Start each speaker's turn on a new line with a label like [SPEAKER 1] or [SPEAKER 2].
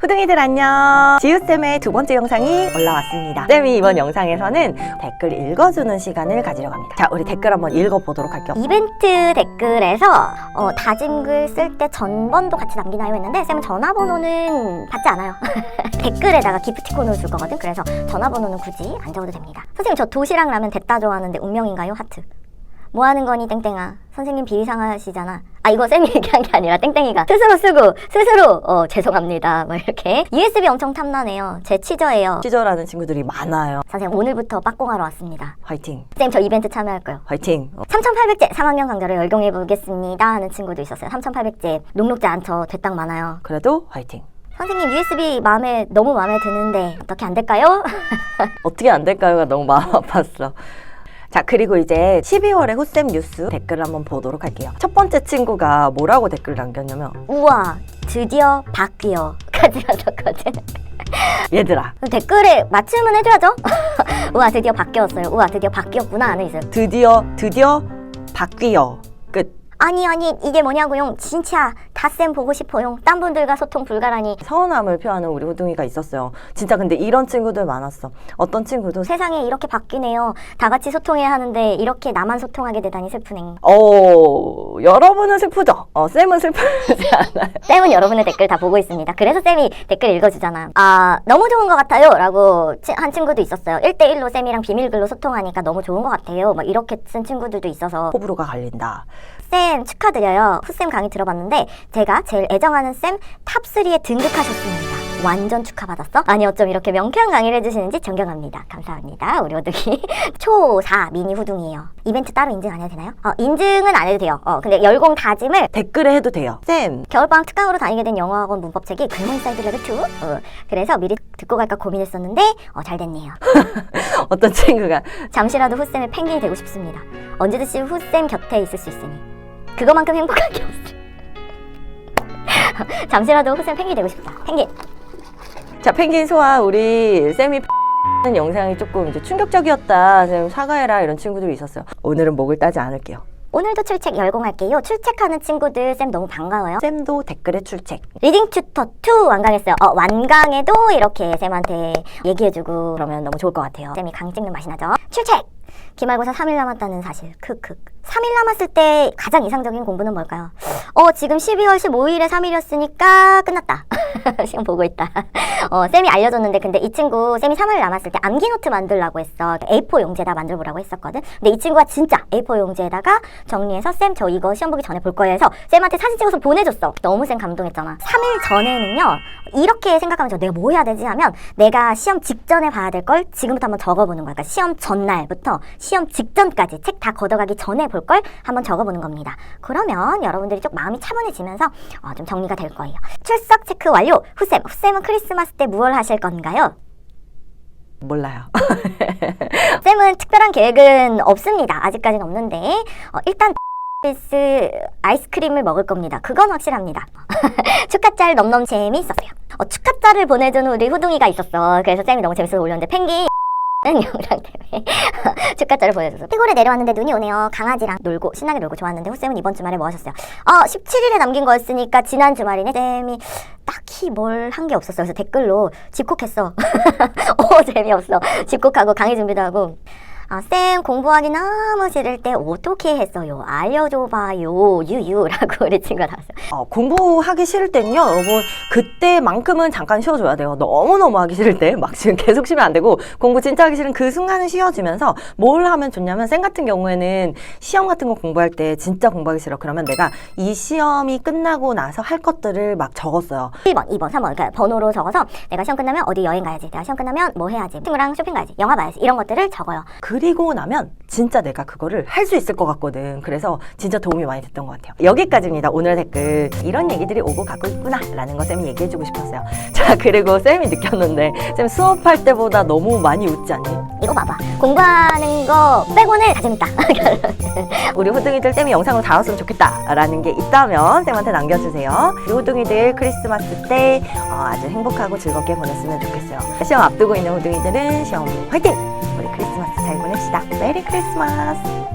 [SPEAKER 1] 후둥이들 안녕. 지우쌤의 두 번째 영상이 올라왔습니다. 쌤이 이번 영상에서는 댓글 읽어주는 시간을 가지려고 합니다. 자, 우리 댓글 한번 읽어보도록 할게요.
[SPEAKER 2] 이벤트 댓글에서 어, 다짐글 쓸 때 전번도 같이 남기나요 했는데 쌤은 전화번호는 받지 않아요. 댓글에다가 기프티콘을 줄 거거든. 그래서 전화번호는 굳이 안 적어도 됩니다. 선생님 저 도시락 라면 됐다 좋아하는데 운명인가요? 하트. 뭐 하는 거니 땡땡아. 선생님 비상하시잖아. 아 이거 쌤이 얘기한 게 아니라 땡땡이가 스스로 쓰고 스스로 어 죄송합니다. 뭐 이렇게 USB 엄청 탐나네요. 제 치저예요.
[SPEAKER 1] 시절하는 친구들이 많아요.
[SPEAKER 2] 선생님 오늘부터 빡공하러 왔습니다.
[SPEAKER 1] 화이팅.
[SPEAKER 2] 쌤 저 이벤트 참여할 거요.
[SPEAKER 1] 화이팅. 어,
[SPEAKER 2] 3,800제 3학년 강좌를 열공해 보겠습니다 하는 친구도 있었어요. 3,800제 녹록지 않죠. 되딱 많아요.
[SPEAKER 1] 그래도 화이팅.
[SPEAKER 2] 선생님 USB 마음에 너무 마음에 드는데 어떻게 안 될까요?
[SPEAKER 1] 어떻게 안 될까요가 너무 마음 아팠어. 자, 그리고 이제 12월에 호쌤 뉴스 댓글을 한번 보도록 할게요. 첫 번째 친구가 뭐라고 댓글 남겼냐면,
[SPEAKER 2] 우와 드디어 바뀌어 까지 하셨거든.
[SPEAKER 1] 얘들아,
[SPEAKER 2] 댓글에 맞춤은 해줘야죠. 우와 드디어 바뀌었어요. 우와 드디어 바뀌었구나 안에 있어요.
[SPEAKER 1] 드디어, 드디어 바뀌어. 끝.
[SPEAKER 2] 아니 아니 이게 뭐냐고요. 진짜 다쌤 보고 싶어요. 딴 분들과 소통 불가라니.
[SPEAKER 1] 서운함을 표하는 우리 호둥이가 있었어요. 진짜 근데 이런 친구들 많았어. 어떤 친구도
[SPEAKER 2] 세상에 이렇게 바뀌네요. 다 같이 소통해야 하는데 이렇게 나만 소통하게 되다니 슬프네.
[SPEAKER 1] 어, 여러분은 슬프죠? 어, 쌤은 슬프지 않아요.
[SPEAKER 2] 쌤은 여러분의 댓글 다 보고 있습니다. 그래서 쌤이 댓글 읽어주잖아. 아, 너무 좋은 것 같아요. 라고 치- 한 친구도 있었어요. 1대1로 쌤이랑 비밀글로 소통하니까 너무 좋은 것 같아요. 막 이렇게 쓴 친구들도 있어서.
[SPEAKER 1] 호불호가 갈린다.
[SPEAKER 2] 쌤 축하드려요. 후쌤 강의 들어봤는데 제가 제일 애정하는 쌤 탑3에 등극하셨습니다. 완전 축하받았어? 아니 어쩜 이렇게 명쾌한 강의를 해주시는지 존경합니다. 감사합니다. 우리 호둥이 초4 미니 후둥이에요. 이벤트 따로 인증 안 해도 되나요? 어, 인증은 안 해도 돼요. 어, 근데 열공 다짐을
[SPEAKER 1] 댓글에 해도 돼요. 쌤,
[SPEAKER 2] 겨울방학 특강으로 다니게 된 영어학원 문법책이 글모인 사이드 레벨 2 어, 그래서 미리 듣고 갈까 고민했었는데 어, 잘 됐네요
[SPEAKER 1] 어떤 친구가
[SPEAKER 2] 잠시라도 후쌤의 펭귄이 되고 싶습니다 언제든지 후쌤 곁에 있을 수 있으니 그거만큼 행복한 게 없어. 잠시라도 후쌤 펭귄이 되고 싶다. 펭귄.
[SPEAKER 1] 자, 펭귄 소아 우리 쌤이 는 영상이 조금 이제 충격적이었다. 쌤 사과해라. 이런 친구들이 있었어요. 오늘은 목을 따지 않을게요.
[SPEAKER 2] 오늘도 출첵 열공할게요. 출첵하는 친구들 쌤 너무 반가워요.
[SPEAKER 1] 쌤도 댓글에 출첵.
[SPEAKER 2] 리딩 튜터 2 완강했어요. 어, 완강에도 이렇게 쌤한테 얘기해주고 그러면 너무 좋을 것 같아요. 쌤이 강 찍는 맛이 나죠? 출첵! 기말고사 3일 남았다는 사실. 크크 3일 남았을 때 가장 이상적인 공부는 뭘까요? 어 지금 12월 15일에 3일이었으니까 끝났다. 시험 보고 있다. 어 쌤이 알려줬는데 근데 이 친구 쌤이 3일 남았을 때 암기 노트 만들라고 했어. A4 용지에다 만들어보라고 했었거든. 근데 이 친구가 진짜 A4 용지에다가 정리해서 쌤 저 이거 시험 보기 전에 볼 거예요. 해서 쌤한테 사진 찍어서 보내줬어. 너무 쌤 감동했잖아. 3일 전에는요 이렇게 생각하면 저 내가 뭐 해야 되지 하면 내가 시험 직전에 봐야 될 걸 지금부터 한번 적어보는 거야. 그러니까 시험 전날부터 시험 직전까지 책 다 걷어가기 전에 볼걸 한번 적어보는 겁니다 그러면 여러분들이 좀 마음이 차분해지면서 어, 좀 정리가 될 거예요 출석 체크 완료 후쌤 후쌤은 크리스마스 때 무얼 하실 건가요?
[SPEAKER 1] 몰라요.
[SPEAKER 2] 쌤은 특별한 계획은 없습니다. 아직까지는 없는데 어, 일단 스 아이스크림을 먹을 겁니다. 그건 확실합니다. 축하짤 넘넘 재미있었어요. 어, 축하짤을 보내준 우리 후둥이가 있었어. 그래서 쌤이 너무 재밌어서 올렸는데 펭귄 은 영상 때문에 축하짤을 보내줘서 시골에 내려왔는데 눈이 오네요. 강아지랑 놀고 신나게 놀고 좋았는데 후쌤은 이번 주말에 뭐 하셨어요? 어 17일에 남긴 거였으니까 지난 주말이네. 쌤이 딱히 뭘 한 게 없었어. 그래서 댓글로 집콕했어. 오 재미없어. 집콕하고 강의 준비도 하고 아, 쌤 공부하기 너무 싫을 때 어떻게 했어요? 알려줘봐요. 유유라고 우리 친구가 나왔어요.
[SPEAKER 1] 어, 공부하기 싫을 땐요, 여러분, 그때만큼은 잠깐 쉬어줘야 돼요. 너무 너무 하기 싫을 때, 막 지금 계속 쉬면 안 되고, 공부 진짜 하기 싫은 그 순간은 쉬어지면서, 뭘 하면 좋냐면, 쌤 같은 경우에는 시험 같은 거 공부할 때 진짜 공부하기 싫어. 그러면 내가 이 시험이 끝나고 나서 할 것들을 막 적었어요.
[SPEAKER 2] 1번, 2번, 3번 그러니까 번호로 적어서 내가 시험 끝나면 어디 여행 가야지. 내가 시험 끝나면 뭐 해야지. 친구랑 쇼핑 가야지. 영화 봐야지. 이런 것들을 적어요.
[SPEAKER 1] 그 리고 나면 진짜 내가 그거를 할 수 있을 것 같거든. 그래서 진짜 도움이 많이 됐던 것 같아요. 여기까지입니다. 오늘 댓글. 이런 얘기들이 오고 가고 있구나. 라는 거 쌤이 얘기해주고 싶었어요. 자, 그리고 쌤이 느꼈는데, 쌤 수업할 때보다 너무 많이 웃지 않니?
[SPEAKER 2] 이거 봐봐. 공부하는 거 빼고는 다 재밌다.
[SPEAKER 1] 우리 호둥이들 쌤이 영상으로 다뤘으면 좋겠다. 라는 게 있다면 쌤한테 남겨주세요. 우리 호둥이들 크리스마스 때 어, 아주 행복하고 즐겁게 보냈으면 좋겠어요. 시험 앞두고 있는 호둥이들은 시험 화이팅! 우리 크리스마스 잘 보냅시다. 메리 크리스마스!